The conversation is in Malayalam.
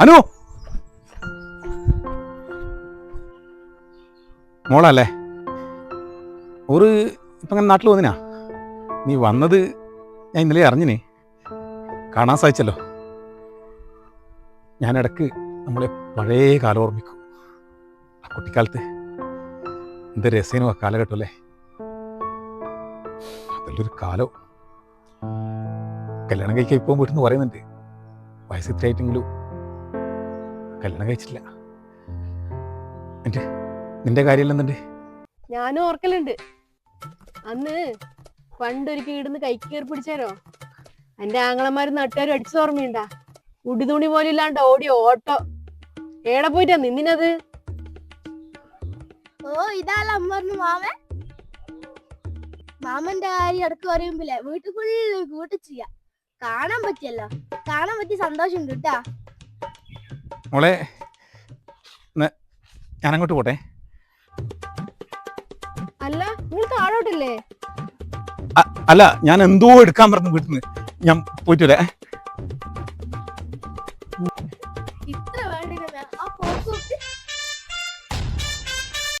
അനു! മോളല്ലേ? ഒരു ഇപ്പം അങ്ങനെ നാട്ടിൽ വന്നിനാ? നീ വന്നത് ഞാൻ ഇന്നലെ അറിഞ്ഞിനെ. കാണാൻ സാധിച്ചല്ലോ. ഞാൻ ഇടയ്ക്ക് നമ്മളെ പഴയ കാലം ഓർമ്മിക്കും. ആ കുട്ടിക്കാലത്ത് എന്ത് രസേനോ ആ കാലഘട്ടം അല്ലേ? അതിലൊരു കാലം. കല്യാണം കഴിക്കാൻ ഇപ്പം വീട്ടിൽ നിന്ന് പറയുന്നുണ്ട്. വയസ്സ് ഇത്രയായിട്ടെങ്കിലും കല്യാണം കഴിച്ചിട്ടില്ല എന്നിട്ട് നിന്റെ കാര്യം എന്തുണ്ട് ഞാനും ഓർക്കലുണ്ട്. അന്ന് പണ്ടൊരിക്കൽ ഇടുന്ന് കൈക്ക് കയറി പിടിച്ചാരോ എന്റെ ആങ്ങളമാരും നാട്ടുകാരും അടിച്ചു ഓർമ്മയുണ്ടാ ഉടിതുണി പോലും ഇല്ലാണ്ട് ഓടി ഓട്ടോ. ഏടെ പോയിട്ടാ നിന്നിനത്? ഓ ഇതാല അമ്മറിന് മാമൻ? മാമന്റെ കാര്യം ഇടയ്ക്ക് പറയുമ്പില്ലേ വീട്ടിൽ ഫുള്ള് കൂട്ടി ചെയ്യാ. കാണാൻ പറ്റിയല്ലോ. കാണാൻ പറ്റിയ സന്തോഷം ഉണ്ട് കേട്ടാ. മോളെ ഞാൻ ഞാനങ്ങോട്ട് പോട്ടെ. അല്ല നിങ്ങൾ താഴോട്ടില്ലേ? അല്ല ഞാൻ എന്തോ എടുക്കാൻ പറഞ്ഞു വീട്ടിൽ നിന്ന് ഞാൻ പോയിട്ട് വരാം.